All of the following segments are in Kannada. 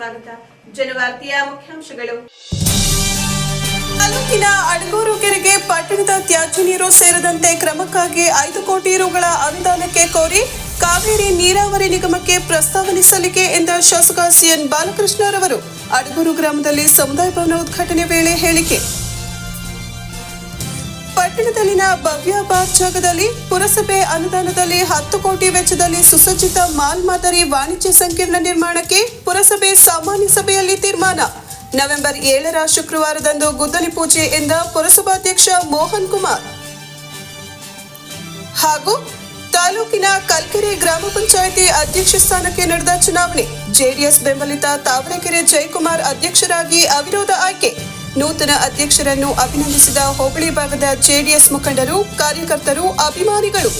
ಸ್ವಾಗತ. ಜನವಾರ್ತೆಯ ಮುಖ್ಯಾಂಶಗಳು. ತಾಲೂಕಿನ ಅಡಗೂರು ಕೆರೆಗೆ ಪಟ್ಟಣದ ತ್ಯಾಜ್ಯ ನೀರು ಸೇರದಂತೆ ಕ್ರಮಕ್ಕಾಗಿ ಐದು ಕೋಟಿ ರುಗಳ ಅನುದಾನಕ್ಕೆ ಕೋರಿ ಕಾವೇರಿ ನೀರಾವರಿ ನಿಗಮಕ್ಕೆ ಪ್ರಸ್ತಾವನೆ ಸಲ್ಲಿಕೆ ಎಂದ ಶಾಸಕ ಸಿಎನ್ ಬಾಲಕೃಷ್ಣರವರು ಅಡಗೂರು ಗ್ರಾಮದಲ್ಲಿ ಸಮುದಾಯ ಭವನ ಉದ್ಘಾಟನೆ ವೇಳೆ ಹೇಳಿಕೆ. ಪಟ್ಟಣದಲ್ಲಿನ ಭವ್ಯ ಬಾರ್ ಜಾಗದಲ್ಲಿ ಪುರಸಭೆ ಅನುದಾನದಲ್ಲಿ ಹತ್ತು ಕೋಟಿ ವೆಚ್ಚದಲ್ಲಿ ಸುಸಜ್ಜಿತ ಮಾಲ್ ಮಾದರಿ ವಾಣಿಜ್ಯ ಸಂಕೀರ್ಣ ನಿರ್ಮಾಣಕ್ಕೆ ಪುರಸಭೆ ಸಾಮಾನ್ಯ ಸಭೆಯಲ್ಲಿ ತೀರ್ಮಾನ. ನವೆಂಬರ್ ಏಳರ ಶುಕ್ರವಾರದಂದು ಗುದ್ದಲಿ ಪೂಜೆ ಎಂದ ಪುರಸಭಾಧ್ಯಕ್ಷ ಮೋಹನ್ ಕುಮಾರ್. ಹಾಗೂ ತಾಲೂಕಿನ ಕಲ್ಕೆರೆ ಗ್ರಾಮ ಪಂಚಾಯಿತಿ ಅಧ್ಯಕ್ಷ ಸ್ಥಾನಕ್ಕೆ ನಡೆದ ಚುನಾವಣೆ. ಜೆಡಿಎಸ್ ಬೆಂಬಲಿತ ತಾವರೆಕೆರೆ ಜಯಕುಮಾರ್ ಅಧ್ಯಕ್ಷರಾಗಿ ಅವಿರೋಧ ಆಯ್ಕೆ. ನೂತನ ಅಧ್ಯಕ್ಷರನ್ನು ಅಭಿನಂದಿಸಿದ ಹೋಬಳಿ ಭಾಗದ ಜೆಡಿಎಸ್ ಮುಖಂಡರು, ಕಾರ್ಯಕರ್ತರು, ಅಭಿಮಾನಿಗಳು.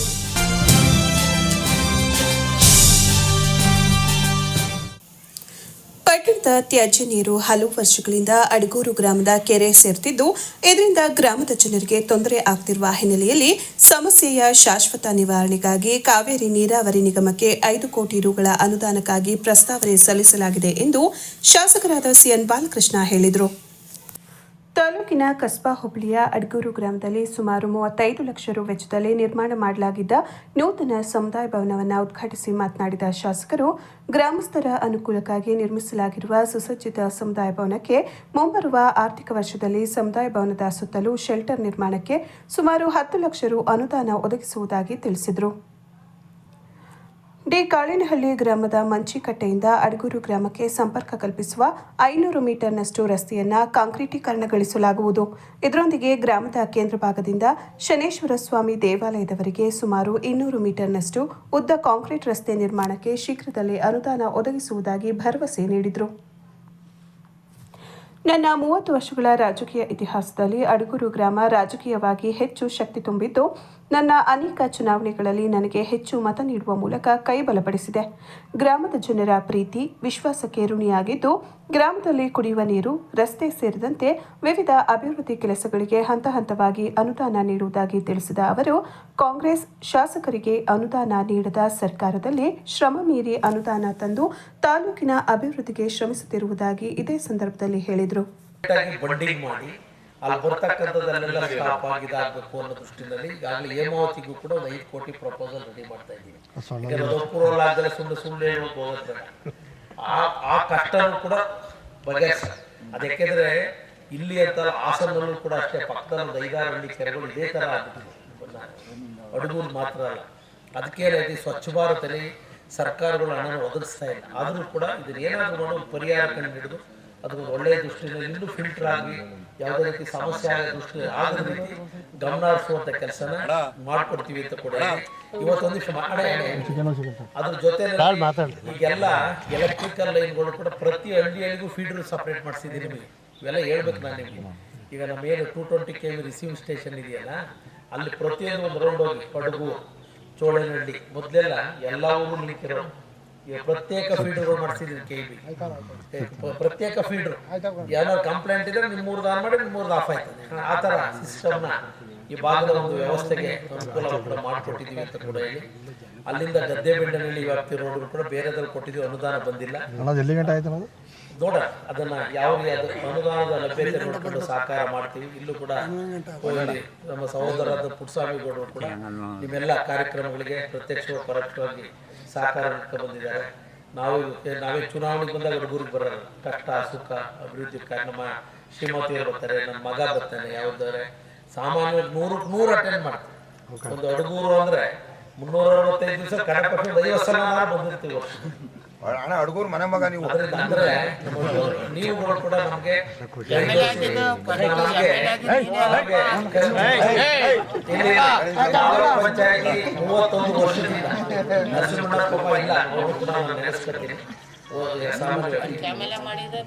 ಪಟ್ಟಣದ ತ್ಯಾಜ್ಯ ನೀರು ಹಲವು ವರ್ಷಗಳಿಂದ ಅಡಗೂರು ಗ್ರಾಮದ ಕೆರೆ ಸೇರ್ತಿದ್ದು, ಇದರಿಂದ ಗ್ರಾಮದ ಜನರಿಗೆ ತೊಂದರೆ ಆಗ್ತಿರುವ ಹಿನ್ನೆಲೆಯಲ್ಲಿ ಸಮಸ್ಯೆಯ ಶಾಶ್ವತ ನಿವಾರಣೆಗಾಗಿ ಕಾವೇರಿ ನೀರಾವರಿ ನಿಗಮಕ್ಕೆ ಐದು ಕೋಟಿ ರುಗಳ ಅನುದಾನಕ್ಕಾಗಿ ಪ್ರಸ್ತಾವನೆ ಸಲ್ಲಿಸಲಾಗಿದೆ ಎಂದು ಶಾಸಕರಾದ ಸಿಎನ್ ಬಾಲಕೃಷ್ಣ ಹೇಳಿದರು. ತಾಲೂಕಿನ ಕಸ್ಬಾ ಹುಬ್ಳಿಯ ಅಡ್ಗೂರು ಗ್ರಾಮದಲ್ಲಿ ಸುಮಾರು ಮೂವತ್ತೈದು ಲಕ್ಷ ರು ವೆಚ್ಚದಲ್ಲಿ ನಿರ್ಮಾಣ ಮಾಡಲಾಗಿದ್ದ ನೂತನ ಸಮುದಾಯ ಭವನವನ್ನು ಉದ್ಘಾಟಿಸಿ ಮಾತನಾಡಿದ ಶಾಸಕರು, ಗ್ರಾಮಸ್ಥರ ಅನುಕೂಲಕ್ಕಾಗಿ ನಿರ್ಮಿಸಲಾಗಿರುವ ಸುಸಜ್ಜಿತ ಸಮುದಾಯ ಭವನಕ್ಕೆ ಮುಂಬರುವ ಆರ್ಥಿಕ ವರ್ಷದಲ್ಲಿ ಸಮುದಾಯ ಭವನದ ಸುತ್ತಲೂ ಶೆಲ್ಟರ್ ನಿರ್ಮಾಣಕ್ಕೆ ಸುಮಾರು ಹತ್ತು ಲಕ್ಷ ರು ಅನುದಾನ ಒದಗಿಸುವುದಾಗಿ ತಿಳಿಸಿದರು. ಡಿ ಕಾಳಿನಹಳ್ಳಿ ಗ್ರಾಮದ ಮಂಚಿಕಟ್ಟೆಯಿಂದ ಅಡಗೂರು ಗ್ರಾಮಕ್ಕೆ ಸಂಪರ್ಕ ಕಲ್ಪಿಸುವ ಐನೂರು ಮೀಟರ್ನಷ್ಟು ರಸ್ತೆಯನ್ನು ಕಾಂಕ್ರೀಟೀಕರಣಗೊಳಿಸಲಾಗುವುದು. ಇದರೊಂದಿಗೆ ಗ್ರಾಮದ ಕೇಂದ್ರ ಭಾಗದಿಂದ ಶನೇಶ್ವರ ಸ್ವಾಮಿ ದೇವಾಲಯದವರೆಗೆ ಸುಮಾರು ಇನ್ನೂರು ಮೀಟರ್ನಷ್ಟು ಉದ್ದ ಕಾಂಕ್ರೀಟ್ ರಸ್ತೆ ನಿರ್ಮಾಣಕ್ಕೆ ಶೀಘ್ರದಲ್ಲೇ ಅನುದಾನ ಒದಗಿಸುವುದಾಗಿ ಭರವಸೆ ನೀಡಿದರು. ನನ್ನ ಮೂವತ್ತು ವರ್ಷಗಳ ರಾಜಕೀಯ ಇತಿಹಾಸದಲ್ಲಿ ಅಡಗೂರು ಗ್ರಾಮ ರಾಜಕೀಯವಾಗಿ ಹೆಚ್ಚು ಶಕ್ತಿ ತುಂಬಿದ್ದು ನನ್ನ ಅನೇಕ ಚುನಾವಣೆಗಳಲ್ಲಿ ನನಗೆ ಹೆಚ್ಚು ಮತ ನೀಡುವ ಮೂಲಕ ಕೈ ಬಲಪಡಿಸಿದೆ. ಗ್ರಾಮದ ಜನರ ಪ್ರೀತಿ, ವಿಶ್ವಾಸಕ್ಕೆ ಋಣಿಯಾಗಿದ್ದು, ಗ್ರಾಮದಲ್ಲಿ ಕುಡಿಯುವ ನೀರು, ರಸ್ತೆ ಸೇರಿದಂತೆ ವಿವಿಧ ಅಭಿವೃದ್ಧಿ ಕೆಲಸಗಳಿಗೆ ಹಂತ ಹಂತವಾಗಿ ಅನುದಾನ ನೀಡುವುದಾಗಿ ತಿಳಿಸಿದ ಅವರು, ಕಾಂಗ್ರೆಸ್ ಶಾಸಕರಿಗೆ ಅನುದಾನ ನೀಡದ ಸರ್ಕಾರದಲ್ಲಿ ಶ್ರಮ ಮೀರಿ ಅನುದಾನ ತಂದು ತಾಲೂಕಿನ ಅಭಿವೃದ್ಧಿಗೆ ಶ್ರಮಿಸುತ್ತಿರುವುದಾಗಿ ಇದೇ ಸಂದರ್ಭದಲ್ಲಿ ಹೇಳಿದರು. ಅಲ್ಲಿ ಬರ್ತಕ್ಕಂಥದ್ದಲ್ಲೆಲ್ಲ ಸ್ಟಾಪ್ ಆಗಿದಾಗಬೇಕು ಅನ್ನೋ ದೃಷ್ಟಿನಲ್ಲಿ ಈಗಾಗಲೇ ಹೇಮಾವತಿಗೂ ಕೂಡ ಒಂದು ಐದು ಕೋಟಿ ಪ್ರಪೋಸಲ್ ರೆಡಿ ಮಾಡ್ತಾ ಇದ್ದೀವಿ. ಯಾಕಂದ್ರೆ ಅಪ್ರೂವಲ್ ಆಗದೆ ಸುಮ್ಮನೆ ಸುಮ್ಮನೆ ಹೋಗುತ್ತೆ ಆ ಆ ಕಷ್ಟನೂ ಕೂಡ ಬಗೆಹರಿಸ ಅದಕ್ಕೆಂದ್ರೆ ಇಲ್ಲಿ ಅಂತ ಹಾಸನಲ್ಲೂ ಕೂಡ ಅಷ್ಟೇ ಪಕ್ಕದಲ್ಲಿ ಒಂದು ಐದಾರು ಹಳ್ಳಿ ಕೆರೆಗಳು ಇದೇ ಥರ ಆಗ್ಬಿಟ್ಟಿದೆ. ಅಡುಗೂರು ಮಾತ್ರ ಅಲ್ಲ. ಅದಕ್ಕೆ ಏನಾಯ್ತು ಈ ಸ್ವಚ್ಛ ಭಾರತದಲ್ಲಿ ಸರ್ಕಾರಗಳು ಹಣ ಒದಗಿಸ್ತಾ ಇಲ್ಲ. ಆದರೂ ಕೂಡ ಇದನ್ನ ಏನಾದರೂ ಮಾಡೋ ಒಂದು ಪರಿಹಾರ ಕಂಡು ಹಿಡಿದು ಅದೊಂದು ಒಳ್ಳೆಯ ದೃಷ್ಟಿಯಲ್ಲಿ ಇನ್ನೂ ಫಿಲ್ಟರ್ ಆಗಿ ಯಾವುದೇ ರೀತಿ ಸಮಸ್ಯೆ ಆಗ ದೃಷ್ಟಿ ಆಗದ ರೀತಿ ಗಮನ ಹರಿಸುವಂತ ಕೆಲಸನ ಮಾಡ್ಕೊಡ್ತೀವಿ ಅಂತ ಕೂಡ ಇವತ್ತೊಂದು ಇವತ್ತೊಂದಿಷ್ಟು ಅದ್ರ ಜೊತೆ ಈಗೆಲ್ಲ ಎಲೆಕ್ಟ್ರಿಕಲ್ ಲೈನ್ಗಳು ಕೂಡ ಪ್ರತಿ ಹಳ್ಳಿ ಹಳ್ಳಿಗೂ ಫೀಡರ್ ಸಪ್ರೇಟ್ ಮಾಡಿಸಿದ್ದೀನಿ ನಿಮಗೆ. ಇವೆಲ್ಲ ಹೇಳ್ಬೇಕು ನಾನು ನಿಮಗೆ. ಈಗ ನಮ್ಮ ಏನು two twenty K V receive station ಇದೆಯಲ್ಲ ಅಲ್ಲಿ ಪ್ರತಿಯೊಂದು ಒಂದು ರೌಂಡ್ ಹೋಗಿ ಕೊಡಗು ಚೋಳನಹಳ್ಳಿ ಮೊದಲೆಲ್ಲ ಎಲ್ಲ ಊರು ಈಗ ಪ್ರತ್ಯೇಕ ಫೀಡ್ರು ಮಾಡಿಸಿದ್ದೀನಿ ಕೆ ಬಿ ಪ್ರತ್ಯೇಕ ಫೀಡರ್ ಏನಾದ್ರು ಕಂಪ್ಲೇಂಟ್ ಇದ್ರೆ ನಿಮ್ಮೂರ್ದು ಆನ್ ಮಾಡಿ ನಿಮ್ಮೂರ್ದು ಆಫ್ ಆಯ್ತದೆ ಆ ಥರ ಸಿಸ್ಟಮ್ನ ಈ ಭಾಗದ ಒಂದು ವ್ಯವಸ್ಥೆಗೆ ಅನುಕೂಲ ಕೂಡ ಮಾಡಿಕೊಟ್ಟಿದ್ದೀವಿ ಅಂತ ಕೂಡ ಹೇಳಿ ಅಲ್ಲಿಂದ ಗದ್ದೆ ಬೆಂಡನಹಳ್ಳಿ ವ್ಯಾಪ್ತಿ ರೋಡ್ ಕೂಡ ಬೇರೆದ್ರಲ್ಲಿ ಕೊಟ್ಟಿದ್ದೀವಿ ಅನುದಾನ ಬಂದಿಲ್ಲ. ಆಯ್ತು ನೋಡೋಣ ಅದನ್ನ ಯಾವ ರೀತಿ ಅನುದಾನದ ಲಭ್ಯತೆ ನೋಡಿಕೊಂಡು ಸಹಕಾರ ಮಾಡ್ತೀವಿ. ಇಲ್ಲೂ ಕೂಡ ನಮ್ಮ ಸಹೋದರ ಪುಟ್ಸ್ವಾಮಿ ಗೌಡರು ಕೂಡ ನಿಮ್ಮೆಲ್ಲ ಕಾರ್ಯಕ್ರಮಗಳಿಗೆ ಪ್ರತ್ಯಕ್ಷ ಪರೋಕ್ಷವಾಗಿ ಸಹಕಾರ ನೀಡ್ಕೊಂಡು ಬಂದಿದ್ದಾರೆ. ನಾವು ಏ- ನಾವೇ ಚುನಾವಣೆಗೆ ಬಂದಾಗ ಹುಡುಗರಿಗೆ ಬರೋಲ್ಲ ಕಷ್ಟ ಸುಖ ಅಭಿವೃದ್ಧಿ ನಮ್ಮ ಶ್ರೀಮತಿಯವರು ಬರ್ತಾರೆ ನಮ್ಮ ಮಗ ಬರ್ತಾನೆ ಯಾವ್ದಾರೆ ಸಾಮಾನ್ಯವಾಗಿ ನೂರಕ್ಕೆ ನೂರು ಅಟೆಂಡ್ ಮಾಡ್ತಾರೆ. ಒಂದು ಅಡುಗೂರು ಅಂದ್ರೆ ಮುನ್ನೂರ ಅರವತ್ತೈದು ದಿವಸ ಕರೆಕ್ಟ್ ಐವತ್ತು ಸಲ ಬಂದಿರ್ತೀವಿ ಅಣ್ಣ ಅಡ್ಗೂರು ಮನೆ ಮಗ ನೀವು ನೀವುಗಳು ಕೂಡ ನಮಗೆ ಮೂವತ್ತೊಂದು ವರ್ಷದಿಂದ ಇಲ್ಲ.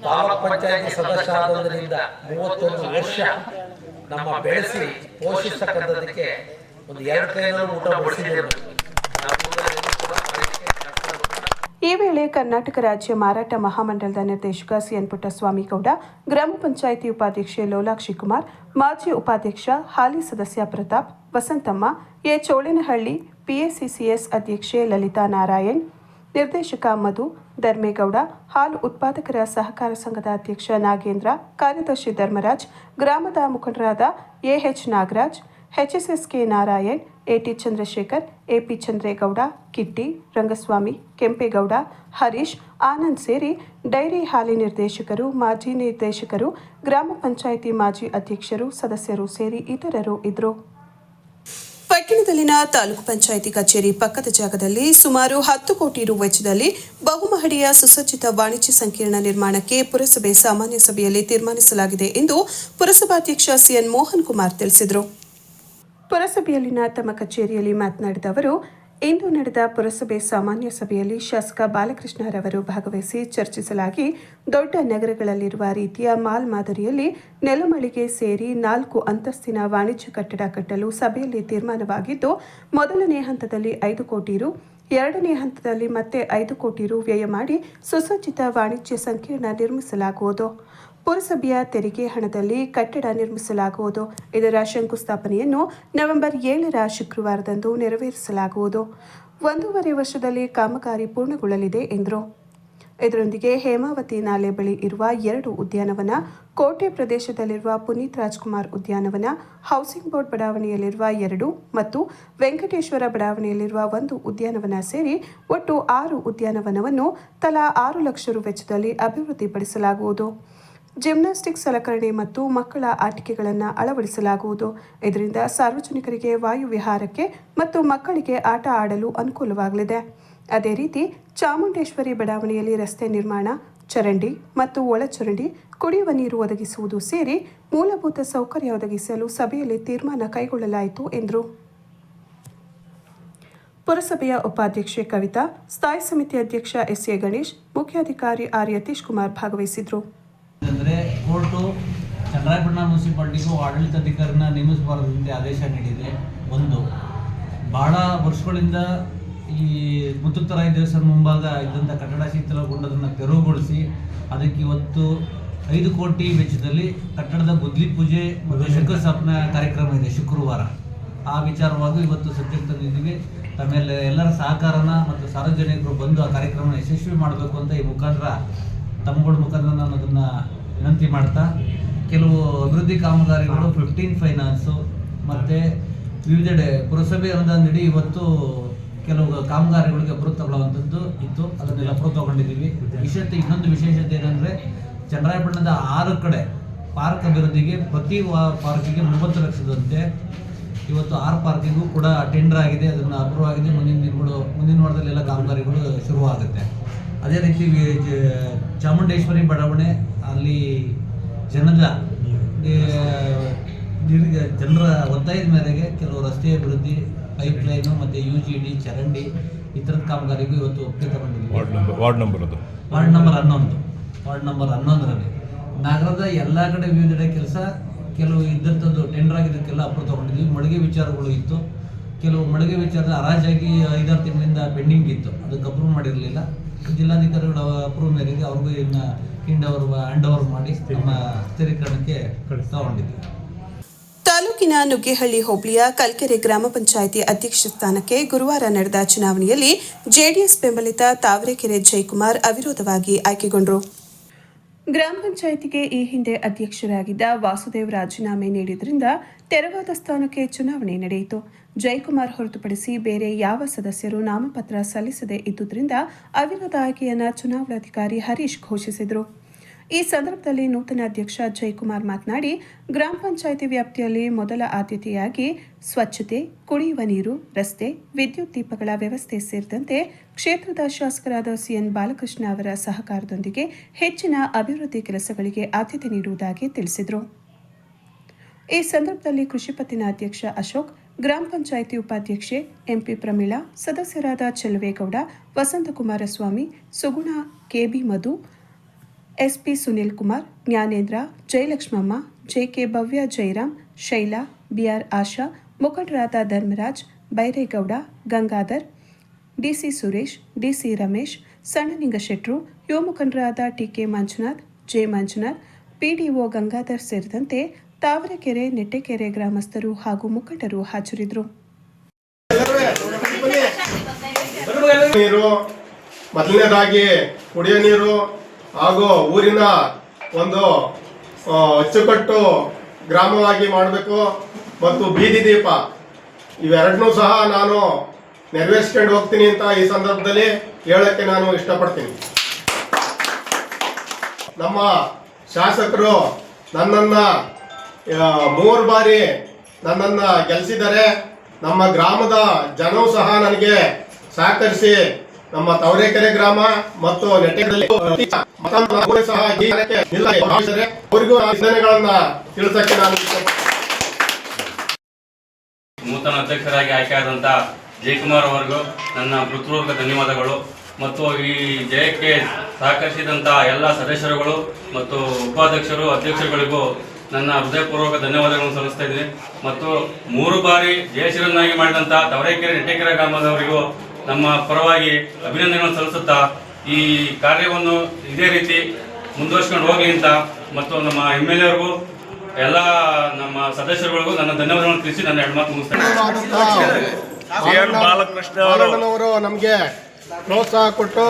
ತಾಲೂಕ್ ಪಂಚಾಯತಿ ಸದಸ್ಯ ಆದ್ರಿಂದ ಮೂವತ್ತೊಂದು ವರ್ಷ ನಮ್ಮ ಬೆಳೆಸಿ ಪೋಷಿಸ್ತಕ್ಕಂಥದಕ್ಕೆ ಒಂದು ಎರಡು ಕೈನಲ್ಲೂ ಊಟ ಬಡಿಸಿದ್ದೇವೆ ಈ ವೇಳೆ ಕರ್ನಾಟಕ ರಾಜ್ಯ ಮಾರಾಟ ಮಹಾಮಂಡಲದ ನಿರ್ದೇಶಕ ಸಿಎನ್ ಪುಟ್ಟಸ್ವಾಮಿ ಗೌಡ, ಗ್ರಾಮ ಪಂಚಾಯಿತಿ ಉಪಾಧ್ಯಕ್ಷೆ ಲೋಲಾಕ್ಷಿ ಕುಮಾರ್, ಮಾಜಿ ಉಪಾಧ್ಯಕ್ಷ ಹಾಲಿ ಸದಸ್ಯ ಪ್ರತಾಪ್, ವಸಂತಮ್ಮ, ಎ ಚೋಳನಹಳ್ಳಿ ಪಿಎಸಿಸಿಎಸ್ ಅಧ್ಯಕ್ಷೆ ಲಲಿತಾ ನಾರಾಯಣ್, ನಿರ್ದೇಶಕ ಮಧು ಧರ್ಮೇಗೌಡ, ಹಾಲು ಉತ್ಪಾದಕರ ಸಹಕಾರ ಸಂಘದ ಅಧ್ಯಕ್ಷ ನಾಗೇಂದ್ರ, ಕಾರ್ಯದರ್ಶಿ ಧರ್ಮರಾಜ್, ಗ್ರಾಮದ ಮುಖಂಡರಾದ AH Nagaraj HSSK Narayan A T Chandrashekar A P Chandregowda, Kitti, Rangaswamy, Kempegowda, Harish Anand ಸೇರಿ ಡೈರಿ ಹಾಲಿ ನಿರ್ದೇಶಕರು, ಮಾಜಿ ನಿರ್ದೇಶಕರು, ಗ್ರಾಮ ಪಂಚಾಯಿತಿ ಮಾಜಿ ಅಧ್ಯಕ್ಷರು, ಸದಸ್ಯರು ಸೇರಿ ಇತರರು ಇದ್ದರು ಪಟ್ಟಣದಲ್ಲಿನ ತಾಲೂಕು ಪಂಚಾಯಿತಿ ಕಚೇರಿ ಪಕ್ಕದ ಜಾಗದಲ್ಲಿ ಸುಮಾರು ಹತ್ತು ಕೋಟಿ ರು ವೆಚ್ಚದಲ್ಲಿ ಬಹುಮಹಡಿಯ ಸುಸಜ್ಜಿತ ವಾಣಿಜ್ಯ ಸಂಕೀರ್ಣ ನಿರ್ಮಾಣಕ್ಕೆ ಪುರಸಭೆ ಸಾಮಾನ್ಯ ಸಭೆಯಲ್ಲಿ ತೀರ್ಮಾನಿಸಲಾಗಿದೆ ಎಂದು ಪುರಸಭಾಧ್ಯಕ್ಷ ಸಿಎನ್ ಮೋಹನ್ ಕುಮಾರ್ ತಿಳಿಸಿದರು. ಪುರಸಭೆಯಲ್ಲಿನ ತಮ್ಮ ಕಚೇರಿಯಲ್ಲಿ ಮಾತನಾಡಿದ ಅವರು, ಇಂದು ನಡೆದ ಪುರಸಭೆ ಸಾಮಾನ್ಯ ಸಭೆಯಲ್ಲಿ ಶಾಸಕ ಬಾಲಕೃಷ್ಣರವರು ಭಾಗವಹಿಸಿ ಚರ್ಚಿಸಲಾಗಿ ದೊಡ್ಡ ನಗರಗಳಲ್ಲಿರುವ ರೀತಿಯ ಮಾಲ್ ಮಾದರಿಯಲ್ಲಿ ನೆಲಮಳಿಗೆ ಸೇರಿ ನಾಲ್ಕು ಅಂತಸ್ತಿನ ವಾಣಿಜ್ಯ ಕಟ್ಟಡ ಕಟ್ಟಲು ಸಭೆಯಲ್ಲಿ ತೀರ್ಮಾನವಾಗಿದ್ದು, ಮೊದಲನೇ ಹಂತದಲ್ಲಿ ಐದು ಕೋಟಿ ರು, ಎರಡನೇ ಹಂತದಲ್ಲಿ ಮತ್ತೆ ಐದು ಕೋಟಿ ರು ವ್ಯಯ ಮಾಡಿ ಸುಸಜ್ಜಿತ ವಾಣಿಜ್ಯ ಸಂಕೀರ್ಣ ನಿರ್ಮಿಸಲಾಗುವುದು. ಪುರಸಭೆಯ ತೆರಿಗೆ ಹಣದಲ್ಲಿ ಕಟ್ಟಡ ನಿರ್ಮಿಸಲಾಗುವುದು. ಇದರ ಶಂಕುಸ್ಥಾಪನೆಯನ್ನು ನವೆಂಬರ್ ಏಳರ ಶುಕ್ರವಾರದಂದು ನೆರವೇರಿಸಲಾಗುವುದು. ಒಂದೂವರೆ ವರ್ಷದಲ್ಲಿ ಕಾಮಗಾರಿ ಪೂರ್ಣಗೊಳ್ಳಲಿದೆ ಎಂದರು. ಇದರೊಂದಿಗೆ ಹೇಮಾವತಿ ನಾಲೆ ಬಳಿ ಇರುವ ಎರಡು ಉದ್ಯಾನವನ, ಕೋಟೆ ಪ್ರದೇಶದಲ್ಲಿರುವ ಪುನೀತ್ ರಾಜ್ಕುಮಾರ್ ಉದ್ಯಾನವನ, ಹೌಸಿಂಗ್ ಬೋರ್ಡ್ ಬಡಾವಣೆಯಲ್ಲಿರುವ ಎರಡು ಮತ್ತು ವೆಂಕಟೇಶ್ವರ ಬಡಾವಣೆಯಲ್ಲಿರುವ ಒಂದು ಉದ್ಯಾನವನ ಸೇರಿ ಒಟ್ಟು ಆರು ಉದ್ಯಾನವನವನ್ನು ತಲಾ ಆರು ಲಕ್ಷ ರು ವೆಚ್ಚದಲ್ಲಿ ಅಭಿವೃದ್ಧಿಪಡಿಸಲಾಗುವುದು. ಜಿಮ್ನಾಸ್ಟಿಕ್ ಸಲಕರಣೆ ಮತ್ತು ಮಕ್ಕಳ ಆಟಿಕೆಗಳನ್ನು ಅಳವಡಿಸಲಾಗುವುದು. ಇದರಿಂದ ಸಾರ್ವಜನಿಕರಿಗೆ ವಾಯು ವಿಹಾರಕ್ಕೆ ಮತ್ತು ಮಕ್ಕಳಿಗೆ ಆಟ ಆಡಲು ಅನುಕೂಲವಾಗಲಿದೆ. ಅದೇ ರೀತಿ ಚಾಮುಂಡೇಶ್ವರಿ ಬಡಾವಣೆಯಲ್ಲಿ ರಸ್ತೆ ನಿರ್ಮಾಣ, ಚರಂಡಿ ಮತ್ತು ಒಳಚರಂಡಿ ಕುಡಿಯುವ ನೀರು ಒದಗಿಸುವುದು ಸೇರಿ ಮೂಲಭೂತ ಸೌಕರ್ಯ ಒದಗಿಸಲು ಸಭೆಯಲ್ಲಿ ತೀರ್ಮಾನ ಕೈಗೊಳ್ಳಲಾಯಿತು ಎಂದರು. ಪುರಸಭೆಯ ಉಪಾಧ್ಯಕ್ಷೆ ಕವಿತಾ, ಸ್ಥಾಯಿ ಸಮಿತಿ ಅಧ್ಯಕ್ಷ ಎಸ್ ಎ ಗಣೇಶ್, ಮುಖ್ಯಾಧಿಕಾರಿ ಆರ್ ಯತೀಶ್ ಕುಮಾರ್ ಭಾಗವಹಿಸಿದ್ರು. ಅಂದರೆ ಕೋರ್ಟು ಚನ್ನರಾಯಪಟ್ಟಣ ಮುನ್ಸಿಪಾಲ್ಟಿಗೂ ಆಡಳಿತಾಧಿಕಾರಿನ ನೇಮಿಸಬಾರದಂತೆ ಆದೇಶ ನೀಡಿದೆ. ಒಂದು ಭಾಳ ವರ್ಷಗಳಿಂದ ಈ ಮುತ್ತುತ್ತರಾಯ ದೇವಸ್ಥಾನ ಮುಂಭಾಗ ಇದ್ದಂಥ ಕಟ್ಟಡ ಶೀತಲಗೊಂಡದನ್ನು ತೆರವುಗೊಳಿಸಿ ಅದಕ್ಕೆ ಇವತ್ತು ಐದು ಕೋಟಿ ವೆಚ್ಚದಲ್ಲಿ ಕಟ್ಟಡದ ಗುದ್ಲಿ ಪೂಜೆ ಮತ್ತು ಶಂಕುಸ್ಥಾಪನಾ ಕಾರ್ಯಕ್ರಮ ಇದೆ ಶುಕ್ರವಾರ. ಆ ವಿಚಾರವಾಗಿ ಇವತ್ತು ಸಬ್ಜೆಕ್ಟ್ ತಂದಿದ್ದೀವಿ. ಆಮೇಲೆ ಎಲ್ಲರ ಸಹಕಾರನ ಮತ್ತು ಸಾರ್ವಜನಿಕರು ಬಂದು ಆ ಕಾರ್ಯಕ್ರಮ ಯಶಸ್ವಿ ಮಾಡಬೇಕು ಅಂತ ಈ ಮುಖಾಂತರ ತಮ್ಮಗಳ ಮುಖಾಂತರ ನಾನು ಅದನ್ನು ವಿನಂತಿ ಮಾಡ್ತಾ, ಕೆಲವು ಅಭಿವೃದ್ಧಿ ಕಾಮಗಾರಿಗಳು ಫಿಫ್ಟೀನ್ ಫೈನಾನ್ಸು ಮತ್ತು ವಿವಿಧೆಡೆ ಪುರಸಭೆ ಅನುದಾನದಡಿ ಇವತ್ತು ಕೆಲವು ಕಾಮಗಾರಿಗಳಿಗೆ ತಗೊಳ್ಳುವಂಥದ್ದು ಇತ್ತು. ಅದನ್ನೆಲ್ಲ ಅಪ್ರೂವ್ ತಗೊಂಡಿದ್ದೀವಿ. ವಿಶೇಷತೆ ಇನ್ನೊಂದು ವಿಶೇಷತೆ ಏನಂದರೆ, ಚನ್ನರಾಯಪಟ್ಟಣದ ಆರು ಕಡೆ ಪಾರ್ಕ್ ಅಭಿವೃದ್ಧಿಗೆ ಪ್ರತಿ ವಾ ಪಾರ್ಕಿಗೆ ಮೂವತ್ತು ಲಕ್ಷದಂತೆ ಇವತ್ತು ಆರು ಪಾರ್ಕಿಗೂ ಕೂಡ ಟೆಂಡರ್ ಆಗಿದೆ. ಅದನ್ನು ಅಪ್ರೂವ್ ಆಗಿದೆ ಮುಂದಿನ ದಿನಗಳು, ಮುಂದಿನ ವಾರದಲ್ಲಿ ಎಲ್ಲ ಕಾಮಗಾರಿಗಳು ಶುರುವಾಗುತ್ತೆ. ಅದೇ ರೀತಿ ಚಾಮುಂಡೇಶ್ವರಿ ಬಡಾವಣೆ ಅಲ್ಲಿ ಜನದ ಜನರ ಒತ್ತಾಯದ ಮೇರೆಗೆ ಕೆಲವು ರಸ್ತೆ ಅಭಿವೃದ್ಧಿ ಪೈಪ್ ಲೈನು ಮತ್ತು ಯು ಜಿ ಡಿ ಚರಂಡಿ ಈ ಥರದ ಕಾಮಗಾರಿಗೂ ಇವತ್ತು ಒಪ್ಪಿಗೆ ತಗೊಂಡಿದ್ದೀವಿ ವಾರ್ಡ್ ನಂಬರ್ ವಾರ್ಡ್ ನಂಬರ್ ಅದು ವಾರ್ಡ್ ನಂಬರ್ ಹನ್ನೊಂದು. ವಾರ್ಡ್ ನಂಬರ್ ಹನ್ನೊಂದರಲ್ಲಿ. ನಗರದ ಎಲ್ಲ ಕಡೆ ವಿವಿಧೆಡೆ ಕೆಲಸ ಕೆಲವು ಇದ್ದಂಥದ್ದು ಟೆಂಡರ್ ಆಗಿದ್ದಕ್ಕೆಲ್ಲ ಅಪ್ರೂವ್ ತೊಗೊಂಡಿದ್ವಿ. ಮಳಿಗೆ ವಿಚಾರಗಳು ಇತ್ತು. ಕೆಲವು ಮಳಿಗೆ ವಿಚಾರ ಹರಾಜಾಗಿ ಐದಾರು ತಿಂಗಳಿಂದ ಪೆಂಡಿಂಗ್ ಇತ್ತು. ಅದಕ್ಕೆ ಅಪ್ರೂವ್ ಮಾಡಿರಲಿಲ್ಲ. ಜಿಲ್ಲಾಧಿಕಾರಿಗಳ ಅಪ್ರೂವ್ ಮೇರೆಗೆ ಅವ್ರಿಗೂ ಇನ್ನು ಹಿಂಡ್ ಓವರ್ ಹ್ಯಾಂಡ್ ಓವರ್ ಮಾಡಿ ನಮ್ಮ ಸ್ಥಿರೀಕರಣಕ್ಕೆ ತಗೊಂಡಿದ್ವಿ. ತಾಲೂಕಿನ ನುಗ್ಗೇಹಳ್ಳಿ ಹೋಬಳಿಯ ಕಲ್ಕೆರೆ ಗ್ರಾಮ ಪಂಚಾಯಿತಿ ಅಧ್ಯಕ್ಷ ಸ್ಥಾನಕ್ಕೆ ಗುರುವಾರ ನಡೆದ ಚುನಾವಣೆಯಲ್ಲಿ ಜೆಡಿಎಸ್ ಬೆಂಬಲಿತ ತಾವರೆಕೆರೆ ಜಯಕುಮಾರ್ ಅವಿರೋಧವಾಗಿ ಆಯ್ಕೆಗೊಂಡರು. ಗ್ರಾಮ ಪಂಚಾಯಿತಿಗೆ ಈ ಹಿಂದೆ ಅಧ್ಯಕ್ಷರಾಗಿದ್ದ ವಾಸುದೇವ್ ರಾಜೀನಾಮೆ ನೀಡಿದ್ರಿಂದ ತೆರವಾದ ಸ್ಥಾನಕ್ಕೆ ಚುನಾವಣೆ ನಡೆಯಿತು. ಜಯಕುಮಾರ್ ಹೊರತುಪಡಿಸಿ ಬೇರೆ ಯಾವ ಸದಸ್ಯರು ನಾಮಪತ್ರ ಸಲ್ಲಿಸದೇ ಇದ್ದುದರಿಂದ ಅವಿರೋಧ ಆಯ್ಕೆಯನ್ನು ಚುನಾವಣಾಧಿಕಾರಿ ಹರೀಶ್ ಘೋಷಿಸಿದರು. ಈ ಸಂದರ್ಭದಲ್ಲಿ ನೂತನ ಅಧ್ಯಕ್ಷ ಜಯಕುಮಾರ್ ಮಾತನಾಡಿ, ಗ್ರಾಮ ಪಂಚಾಯಿತಿ ವ್ಯಾಪ್ತಿಯಲ್ಲಿ ಮೊದಲ ಆದ್ಯತೆಯಾಗಿ ಸ್ವಚ್ಛತೆ, ಕುಡಿಯುವ ನೀರು, ರಸ್ತೆ, ವಿದ್ಯುತ್ ದೀಪಗಳ ವ್ಯವಸ್ಥೆ ಸೇರಿದಂತೆ ಕ್ಷೇತ್ರದ ಶಾಸಕರಾದ ಸಿಎನ್ ಬಾಲಕೃಷ್ಣ ಅವರ ಸಹಕಾರದೊಂದಿಗೆ ಹೆಚ್ಚಿನ ಅಭಿವೃದ್ಧಿ ಕೆಲಸಗಳಿಗೆ ಆದ್ಯತೆ ನೀಡುವುದಾಗಿ ತಿಳಿಸಿದರು. ಈ ಸಂದರ್ಭದಲ್ಲಿ ಕೃಷಿ ಪತ್ತಿನ ಅಧ್ಯಕ್ಷ ಅಶೋಕ್ ಗ್ರಾಮ ಪಂಚಾಯಿತಿ ಉಪಾಧ್ಯಕ್ಷೆ ಎಂಪಿ ಪ್ರಮೀಳಾ, ಸದಸ್ಯರಾದ Cheluvegowda, Vasanthakumaraswamy, Suguna KB Madhu, SP Sunil Kumar, Jnanendra, Jayalakshmamma, JK Bhavya Jairam Shaila, BR Asha, ಮುಖಂಡರಾದ ಧರ್ಮರಾಜ್, ಬೈರೇಗೌಡ, ಗಂಗಾಧರ್, ಡಿಸಿ ಸುರೇಶ್, ಡಿಸಿ ರಮೇಶ್ ಸಣ್ಣನಿಂಗಶೆಟ್ರು ಯುವ ಮುಖಂಡರಾದ TK Manjunath, J Manjunath, PDO Gangadhar ಸೇರಿದಂತೆ ತಾವರೆಕೆರೆ, ನೆಟ್ಟೆಕೆರೆ ಗ್ರಾಮಸ್ಥರು ಹಾಗೂ ಮುಖಂಡರು ಹಾಜರಿದ್ದರು. ನೀರು, ಮೊದಲನೇದಾಗಿ ಕುಡಿಯೋ ನೀರು ಹಾಗೂ ಊರಿನ ಒಂದು ಅಚ್ಚುಕಟ್ಟು ಗ್ರಾಮವಾಗಿ ಮಾಡಬೇಕು ಮತ್ತು ಬೀದಿ ದೀಪ. ಇವೆರಡನ್ನೂ ಸಹ ನಾನು ನೆರವೇರಿಸ್ಕೊಂಡು ಹೋಗ್ತೀನಿ ಅಂತ ಈ ಸಂದರ್ಭದಲ್ಲಿ ಹೇಳಕ್ಕೆ ನಾನು ಇಷ್ಟಪಡ್ತೀನಿ. ನಮ್ಮ ಶಾಸಕರು ನನ್ನನ್ನ ಮೂರು ಬಾರಿ ನನ್ನನ್ನ ಗೆಲ್ಸಿದ್ದಾರೆ ನಮ್ಮ ಗ್ರಾಮದ ಜನವು ಸಹ ನನಗೆ ಸಹಕರಿಸಿ ನಮ್ಮ ತವರೇಕೆರೆ ಗ್ರಾಮ ಮತ್ತು ನೆಟ್ಟೆಗಳಲ್ಲಿ ಸಹ ಅವರಿಗೂ ಆ ತಿಳಿಸಕ್ಕೆ ನಾನು. ನೂತನ ಅಧ್ಯಕ್ಷರಾಗಿ ಆಯ್ಕೆಯಾದಂಥ ಜಯಕುಮಾರ್ ಅವರಿಗೂ ನನ್ನ ಹೃತ್ಪೂರ್ವಕ ಧನ್ಯವಾದಗಳು ಮತ್ತು ಈ ಜಯಕ್ಕೆ ಸಹಕರಿಸಿದಂಥ ಎಲ್ಲ ಸದಸ್ಯರುಗಳು ಮತ್ತು ಉಪಾಧ್ಯಕ್ಷರು, ಅಧ್ಯಕ್ಷರುಗಳಿಗೂ ನನ್ನ ಹೃದಯಪೂರ್ವಕ ಧನ್ಯವಾದಗಳನ್ನು ಸಲ್ಲಿಸ್ತಾ ಇದ್ದೀನಿ. ಮತ್ತು ಮೂರು ಬಾರಿ ಜಯಶೀಲನಾಗಿ ಮಾಡಿದಂಥ ತವರೇಕೆರೆ ನೆಟ್ಟೆಕೆರೆ ಗ್ರಾಮದವರಿಗೂ ನಮ್ಮ ಪರವಾಗಿ ಅಭಿನಂದನೆಗಳನ್ನು ಸಲ್ಲಿಸುತ್ತಾ ಈ ಕಾರ್ಯವನ್ನು ಇದೇ ರೀತಿ ಮುಂದುವರ್ಸ್ಕೊಂಡು ಹೋಗಲಿ ಅಂತ ಮತ್ತು ನಮ್ಮ ಎಂ ಎಲ್ ಎವ್ರಿಗೂ ಎಲ್ಲ ನಮ್ಮ ಸದಸ್ಯರುಗಳಿಗೂ ನನ್ನ ಧನ್ಯವಾದಗಳನ್ನು ತಿಳಿಸಿ ನನ್ನ ಎರಡು ಮಾತು ಮುಗಿಸ್ತೇನೆ ಅವರು. ನಮಗೆ ಪ್ರೋತ್ಸಾಹ ಕೊಟ್ಟು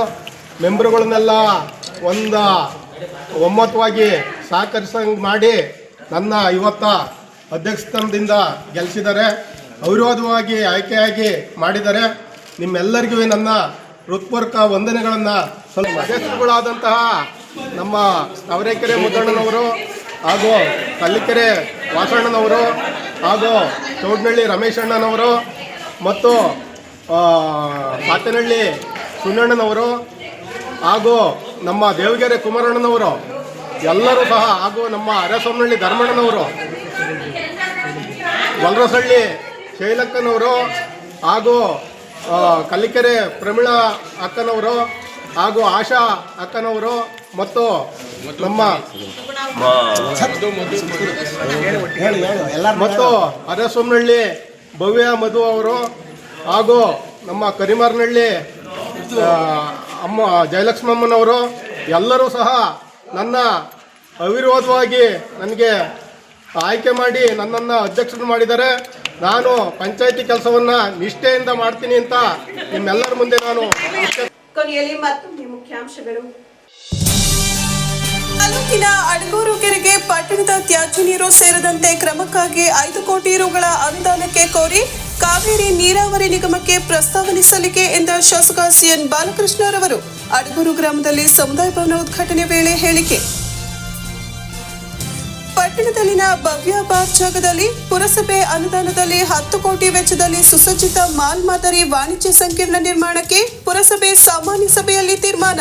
ಮೆಂಬರ್ಗಳನ್ನೆಲ್ಲ ಒಂದು ಒಮ್ಮತವಾಗಿ ಸಹಕರಿಸಂಗೆ ಮಾಡಿ ನನ್ನ ಇವತ್ತ ಅಧ್ಯಕ್ಷತನದಿಂದ ಗೆಲ್ಲಿಸಿದ್ದಾರೆ ಅವಿರೋಧವಾಗಿ ಆಯ್ಕೆಯಾಗಿ ಮಾಡಿದ್ದಾರೆ. ನಿಮ್ಮೆಲ್ಲರಿಗೂ ನನ್ನ ಹೃತ್ಪೂರ್ವಕ ವಂದನೆಗಳನ್ನು ಸ್ವಲ್ಪ ಅಧ್ಯಕ್ಷರುಗಳಾದಂತಹ ನಮ್ಮ ತವರೇಕೆರೆ ಮುದ್ದಣ್ಣನವರು ಹಾಗೂ ಕಲ್ಲಿಕೆರೆ ವಾಸಣ್ಣನವರು ಹಾಗೂ ಚೌಡ್ನಳ್ಳಿ ರಮೇಶಣ್ಣನವರು ಮತ್ತು ಪಾತನಹಳ್ಳಿ ಸುಣ್ಣಣ್ಣನವರು ಹಾಗೂ ನಮ್ಮ ದೇವಗೆರೆ ಕುಮಾರಣ್ಣನವರು ಎಲ್ಲರೂ ಸಹ ಹಾಗೂ ನಮ್ಮ ಅರಸೊಮ್ಮನಹಳ್ಳಿ ಧರ್ಮಣ್ಣನವರು, ವಲ್ರಸಳ್ಳಿ ಶೈಲಕ್ಕನವರು ಹಾಗೂ ಕಲಿಕೆರೆ ಪ್ರಮೀಳಾ ಅಕ್ಕನವರು ಹಾಗೂ ಆಶಾ ಅಕ್ಕನವರು ಮತ್ತು ನಮ್ಮ ಮತ್ತು ಅರಸೊಮ್ಮನಹಳ್ಳಿ ಭವ್ಯ ಮಧು ಅವರು ಹಾಗೂ ನಮ್ಮ ಕರಿಮಾರನಹಳ್ಳಿ ಅಮ್ಮ, ಜಯಲಕ್ಷ್ಮಮ್ಮನವರು ಎಲ್ಲರೂ ಸಹ ನನ್ನ ಅವಿರೋಧವಾಗಿ ನನಗೆ ಆಯ್ಕೆ ಮಾಡಿ ನನ್ನನ್ನು ಅಧ್ಯಕ್ಷರು ಮಾಡಿದ್ದಾರೆ. ನಾನು ಪಂಚಾಯತಿ ಕೆಲಸವನ್ನು ನಿಷ್ಠೆಯಿಂದ ಮಾಡ್ತೀನಿ ಅಂತ ನಿಮ್ಮೆಲ್ಲರ ಮುಂದೆ ನಾನು ಕೊನೆಯಲ್ಲಿ ಮತ್ತೊಮ್ಮೆ ಮುಖ್ಯಾಂಶಗಳು. ತಾಲೂಕಿನ ಅಡಗೂರು ಕೆರೆಗೆ ಪಟ್ಟಣದ ತ್ಯಾಜ್ಯ ನೀರು ಸೇರದಂತೆ ಕ್ರಮಕ್ಕಾಗಿ ಐದು ಕೋಟಿ ರುಗಳ ಅನುದಾನಕ್ಕೆ ಕೋರಿ ಕಾವೇರಿ ನೀರಾವರಿ ನಿಗಮಕ್ಕೆ ಪ್ರಸ್ತಾವನೆ ಸಲ್ಲಿಕೆ ಎಂದ ಶಾಸಕ ಸಿಎನ್ ಬಾಲಕೃಷ್ಣರವರು ಅಡಗೂರು ಗ್ರಾಮದಲ್ಲಿ ಸಮುದಾಯ ಭವನ ಉದ್ಘಾಟನೆ ವೇಳೆ ಹೇಳಿಕೆ. ಪಟ್ಟಣದಲ್ಲಿನ ಭವ್ಯ ಪಾರ್ಕ್ ಜಾಗದಲ್ಲಿ ಪುರಸಭೆ ಅನುದಾನದಲ್ಲಿ ಹತ್ತು ಕೋಟಿ ವೆಚ್ಚದಲ್ಲಿ ಸುಸಜ್ಜಿತ ಮಾಲ್ ಮಾದರಿ ವಾಣಿಜ್ಯ ಸಂಕೀರ್ಣ ನಿರ್ಮಾಣಕ್ಕೆ ಪುರಸಭೆ ಸಾಮಾನ್ಯ ಸಭೆಯಲ್ಲಿ ತೀರ್ಮಾನ.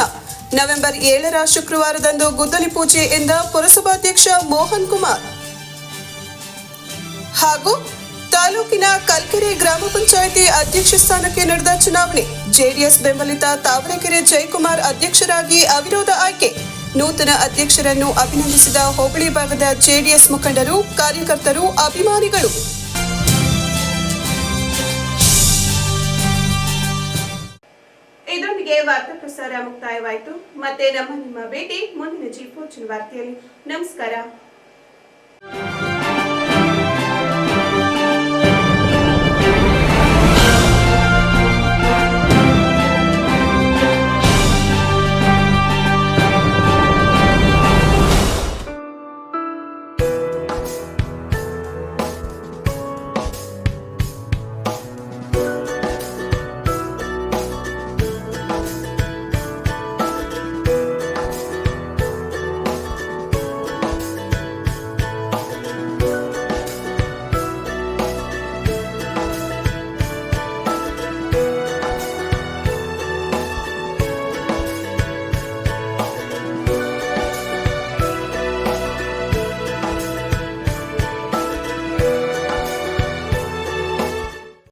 ನವೆಂಬರ್ ಏಳರ ಶುಕ್ರವಾರದಂದು ಗುದ್ದಲಿ ಪೂಜೆ ಎಂದ ಪುರಸಭಾಧ್ಯಕ್ಷ ಮೋಹನ್ ಕುಮಾರ್. ಹಾಗೂ ತಾಲೂಕಿನ ಕಲ್ಕೆರೆ ಗ್ರಾಮ ಪಂಚಾಯಿತಿ ಅಧ್ಯಕ್ಷ ಸ್ಥಾನಕ್ಕೆ ನಡೆದ ಚುನಾವಣೆ. ಜೆಡಿಎಸ್ ಬೆಂಬಲಿತ ತಾವರೆಕೆರೆ ಜಯಕುಮಾರ್ ಅಧ್ಯಕ್ಷರಾಗಿ ಅವಿರೋಧ ಆಯ್ಕೆ. ನೂತನ ಅಧ್ಯಕ್ಷರನ್ನು ಅಭಿನಂದಿಸಿದ ಹೋಬಳಿ ಭಾಗದ ಜೆಡಿಎಸ್ ಮುಖಂಡರು, ಕಾರ್ಯಕರ್ತರು, ಅಭಿಮಾನಿಗಳು. ಇದರೊಂದಿಗೆ ವಾರ್ತಾ ಪ್ರಸಾರ ಮುಕ್ತಾಯವಾಯಿತು. ಮತ್ತೆ ನಮ್ಮ ನಿಮ್ಮ ಭೇಟಿ ಮುಂದಿನ ಜೀಪೋಚನ ವಾರ್ತೆಯಲ್ಲಿ ನಮಸ್ಕಾರ.